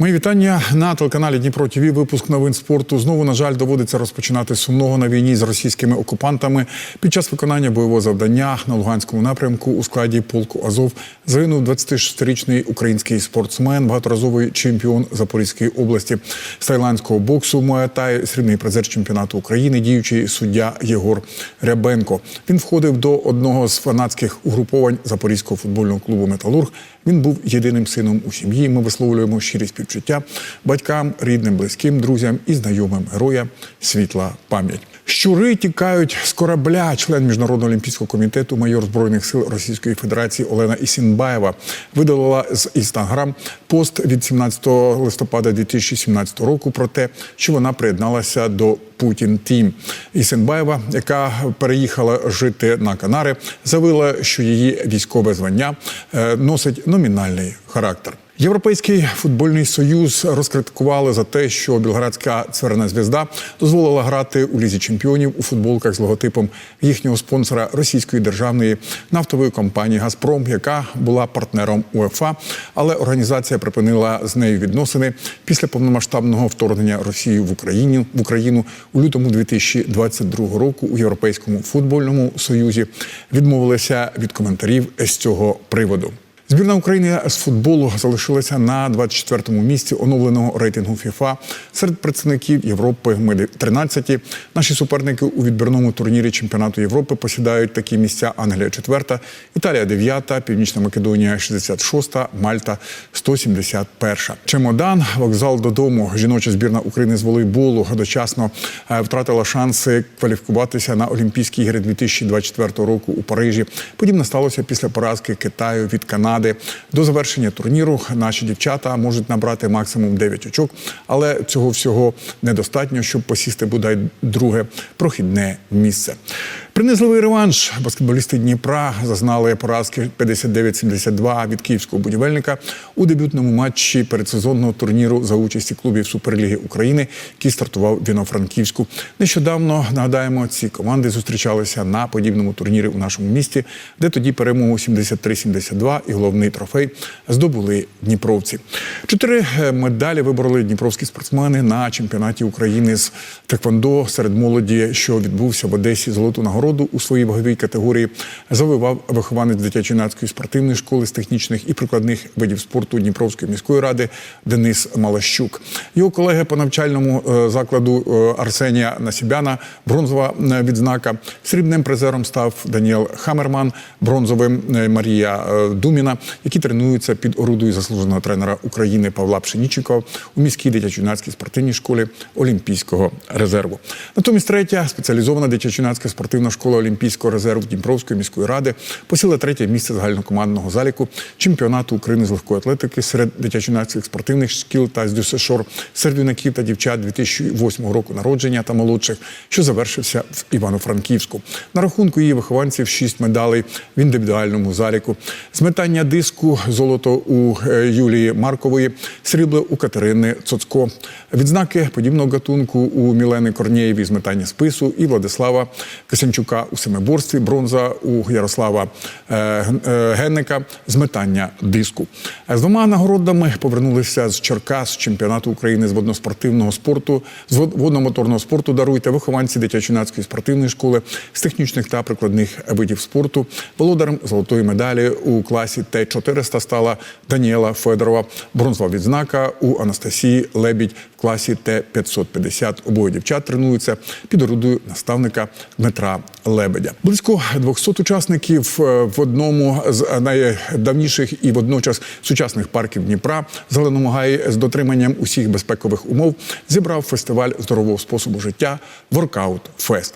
Мої вітання на телеканалі Дніпро ТВ. Випуск новин спорту. Знову, на жаль, доводиться розпочинати сумного на війні з російськими окупантами. Під час виконання бойового завдання на Луганському напрямку у складі полку Азов загинув 26-річний український спортсмен, багаторазовий чемпіон Запорізької області з тайландського боксу Муай-Тай, срібний призер чемпіонату України, діючий суддя Єгор Рябенко. Він входив до одного з фанатських угруповань Запорізького футбольного клубу Металург. Він був єдиним сином у сім'ї. Ми висловлюємо щирі співчуття батькам, рідним, близьким, друзям і знайомим героя світла пам'ять. Щури тікають з корабля. Член міжнародного олімпійського комітету, майор збройних сил Російської Федерації Олена Ісінбаєва видалила з інстаграм пост від 17 листопада 2017 року про те, що вона приєдналася до Путін Тім. Ісенбаєва, яка переїхала жити на Канари, заявила, що її військове звання е, носить номінальний характер. Європейський футбольний союз розкритикували за те, що білградська цверна звізда дозволила грати у лізі чемпіонів у футболках з логотипом їхнього спонсора російської державної нафтової компанії Газпром, яка була партнером УЕФА, але організація припинила з нею відносини після повномасштабного вторгнення Росії в Україні в Україну у лютому 2022 року у Європейському футбольному союзі відмовилися від коментарів з цього приводу. Збірна України з футболу залишилася на 24-му місці оновленого рейтингу ФІФА серед представників Європи. Ми 13-ті. Наші суперники у відбірному турнірі чемпіонату Європи посідають такі місця: Англія 4-та, Італія 9-та, Північна Македонія 66-та, Мальта 171-ша. Чемодан, вокзал додому. Жіноча збірна України з волейболу дочасно е, втратила шанси кваліфікуватися на Олімпійські ігри 2024 року у Парижі. Подібне сталося після поразки Китаю від Канади. До завершення турніру наші дівчата можуть набрати максимум 9 очок, але цього всього недостатньо, щоб посісти бодай друге прохідне місце. Принизливий реванш баскетболісти Дніпра зазнали поразки 59-72 від київського будівельника у дебютному матчі передсезонного турніру за участі клубів Суперліги України, який стартував в Івано-Франківську. Нещодавно нагадаємо, ці команди зустрічалися на подібному турнірі у нашому місті, де тоді перемогу 73-72 і головний трофей здобули дніпровці. Чотири медалі вибороли дніпровські спортсмени на чемпіонаті України з теквондо серед молоді, що відбувся в Одесі золоту нагороду у своїй ваговій категорії завоював вихованець дитячо-юнацької спортивної школи з технічних і прикладних видів спорту Дніпровської міської ради Денис Малащук. Його колеги по навчальному е, закладу е, Арсенія Насібяна, бронзова е, відзнака. Срібним призером став Даніел Хамерман, бронзовим Марія Думіна, які тренуються під орудою заслуженого тренера України Павла Пшеніченкова у міській дитячо-юнацькій спортивній школі Олімпійського резерву. Натомість третя спеціалізована дитячо-юнацька спортивна школа Олімпійського резерву Дніпровської міської ради посіла третє місце загальнокомандного заліку чемпіонату України з легкої атлетики серед дитячо-юнацьких спортивних шкіл та з ДЮСШОР серед юнаків та дівчат 2008 року народження та молодших, що завершився в Івано-Франківську. На рахунку її вихованців шість медалей в індивідуальному заліку. З метання диску золото у е, Юлії Маркової, срібло у Катерини Цоцко. Відзнаки подібного гатунку у Мілени Корнієві з метання спису і Владислава Кисенчука у семиборстві, бронза у Ярослава е, е, Генника з метання диску. Е, З двома нагородами повернулися з Черкас чемпіонату України з водноспортивного спорту, з водномоторного спорту даруйте вихованці дитячо-юнацької спортивної школи з технічних та прикладних видів спорту. Володарем золотої медалі у класі Т-400 стала Даніела Федорова. Бронзова відзнака у Анастасії Лебідь в класі Т-550. Обоє дівчат тренуються під орудою наставника Дмитра Лебедя. Близько 200 учасників е, в одному з найдавніших і водночас сучасних парків Дніпра Зеленому Гаї з дотриманням усіх безпекових умов зібрав фестиваль здорового способу життя Воркаут Фест.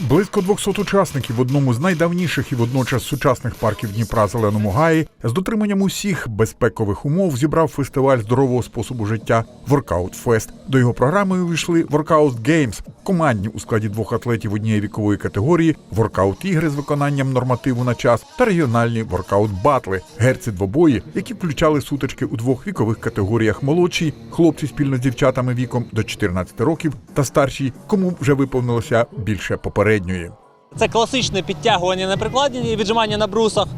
Близько 200 учасників в одному з найдавніших і водночас сучасних парків Дніпра Зеленому Гаї з дотриманням усіх безпекових умов зібрав фестиваль здорового способу життя Workout Fest. До його програми увійшли Workout Games, командні у складі двох атлетів однієї вікової категорії, воркаут ігри з виконанням нормативу на час та регіональні воркаут батли, герці двобої, які включали сутички у двох вікових категоріях молодші, хлопці спільно з дівчатами віком до 14 років та старші, кому вже виповнилося більше попередньої. Це класичне підтягування на прикладі, віджимання на брусах.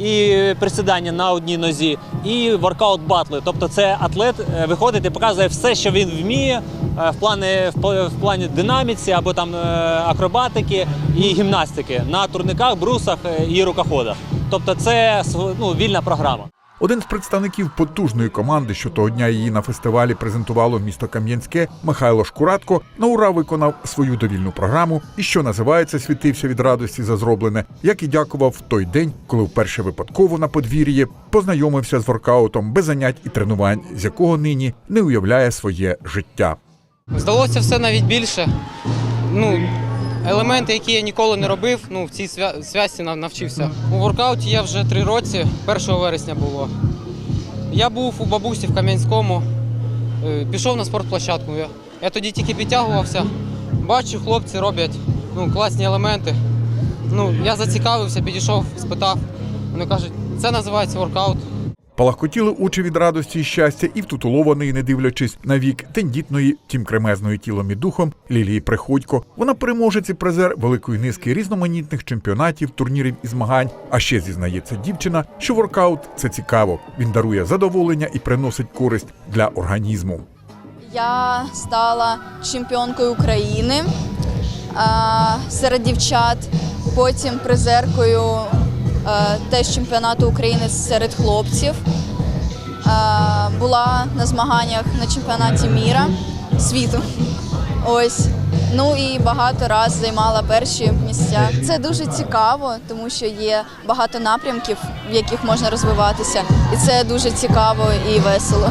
і присідання на одній нозі, і воркаут батли. Тобто, це атлет е, виходить і показує все, що він вміє е, в плані в плані динаміці або там е, акробатики і гімнастики на турниках, брусах і рукоходах. Тобто, це ну, вільна програма. Один з представників потужної команди, що того дня її на фестивалі презентувало місто Кам'янське, Михайло Шкуратко, на ура виконав свою довільну програму і, що називається, світився від радості за зроблене, як і дякував в той день, коли вперше випадково на подвір'ї познайомився з воркаутом без занять і тренувань, з якого нині не уявляє своє життя. Здалося все навіть більше. Ну, елементи, які я ніколи не робив, ну, в цій свя- зв'язці навчився. У воркауті я вже три роки, 1 вересня було. Я був у бабусі в Кам'янському, е, пішов на спортплощадку. Я тоді тільки підтягувався. Бачу, хлопці роблять ну, класні елементи. Ну, я зацікавився, підійшов, спитав. Вони кажуть, це називається воркаут. Палахкотіли очі від радості і щастя і втутулованої, не дивлячись на вік тендітної, тім кремезної тілом і духом Лілії Приходько. Вона переможець і призер великої низки різноманітних чемпіонатів, турнірів і змагань. А ще зізнається дівчина, що воркаут це цікаво. Він дарує задоволення і приносить користь для організму. Я стала чемпіонкою України серед дівчат, потім призеркою теж чемпіонату України серед хлопців. Була на змаганнях на чемпіонаті міра світу. Ось. Ну і багато раз займала перші місця. Це дуже цікаво, тому що є багато напрямків, в яких можна розвиватися, і це дуже цікаво і весело.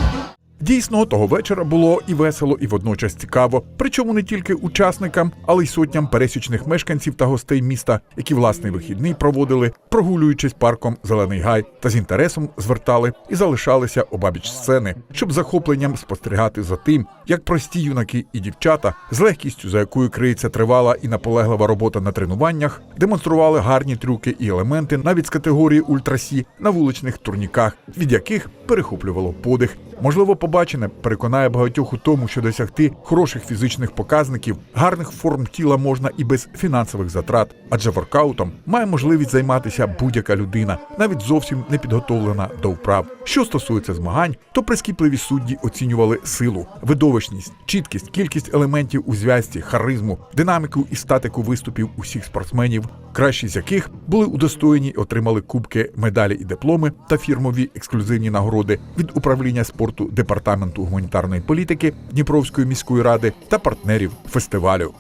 Дійсно, того вечора було і весело, і водночас цікаво. Причому не тільки учасникам, але й сотням пересічних мешканців та гостей міста, які власний вихідний проводили, прогулюючись парком Зелений Гай, та з інтересом звертали і залишалися обабіч сцени, щоб захопленням спостерігати за тим, як прості юнаки і дівчата, з легкістю, за якою криється тривала і наполеглива робота на тренуваннях, демонстрували гарні трюки і елементи навіть з категорії ультрасі на вуличних турніках, від яких перехоплювало подих. Можливо, побачене переконає багатьох у тому, що досягти хороших фізичних показників, гарних форм тіла можна і без фінансових затрат, адже воркаутом має можливість займатися будь-яка людина, навіть зовсім не підготовлена до вправ. Що стосується змагань, то прискіпливі судді оцінювали силу, видовищність, чіткість, кількість елементів у зв'язці, харизму, динаміку і статику виступів усіх спортсменів, кращі з яких були удостоєні і отримали кубки, медалі і дипломи та фірмові ексклюзивні нагороди від управління спорту департаменту гуманітарної політики Дніпровської міської ради та партнерів фестивалю.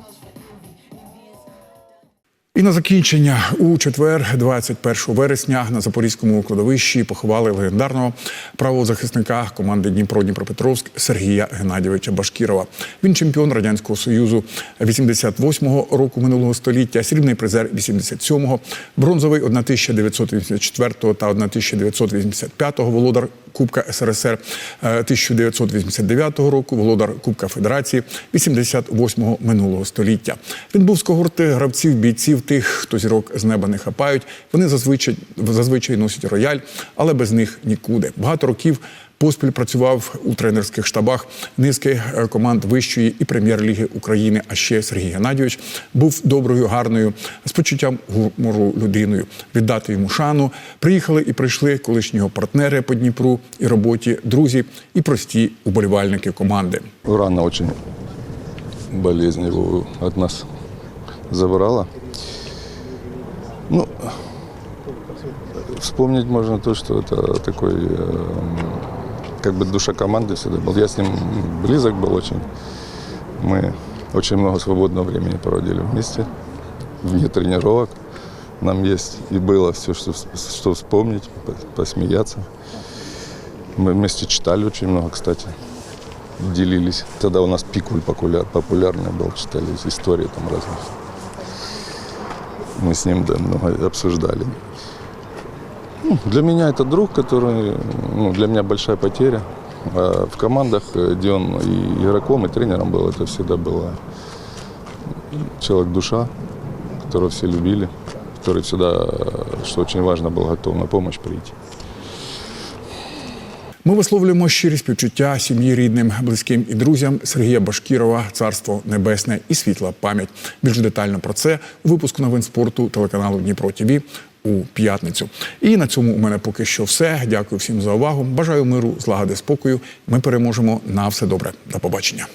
І на закінчення у четвер, 21 вересня, на запорізькому кладовищі поховали легендарного правозахисника команди Дніпро Дніпропетровськ Сергія Геннадійовича Башкірова. Він чемпіон радянського союзу 88-го року минулого століття, срібний призер 87-го, бронзовий 1984-го та 1985-го, володар Кубка СРСР е, 1989 року, володар Кубка Федерації 88-го минулого століття. Він був з когорти гравців, бійців, тих, хто зірок з неба не хапають. Вони зазвичай зазвичай носять рояль, але без них нікуди. Багато років. Поспіль працював у тренерських штабах низки е, команд вищої і прем'єр-ліги України. А ще Сергій Геннадійович був доброю, гарною, з почуттям гумору людиною. Віддати йому шану. Приїхали і прийшли колишнього партнери по Дніпру і роботі, друзі і прості уболівальники команди. Рано очень болезнь его от нас забрала. Ну, вспомнить можно то, что это такой, эм, как бы душа команды всегда был. Я с ним близок был очень. Мы очень много свободного времени проводили вместе, вне тренировок. Нам есть и было все, что, что вспомнить, по- посмеяться. Мы вместе читали очень много, кстати делились. Тогда у нас пикуль популяр, популярный был, читали истории там разные. Мы с ним да, много обсуждали. Ну, для меня это друг, который, ну, для меня большая потеря. А в командах, э, где он и игроком, и тренером был, это всегда было человек-душа, которого все любили, который всегда, э, что очень важно, был готов на помощь прийти. Ми висловлюємо щирі співчуття сім'ї рідним, близьким і друзям Сергія Башкірова, царство небесне і світла пам'ять. Більш детально про це у випуску новин спорту телеканалу Дніпро ТВ у у п'ятницю. І на цьому у мене поки що все. Дякую всім за увагу. Бажаю миру, злагоди, спокою. Ми переможемо на все добре. До побачення.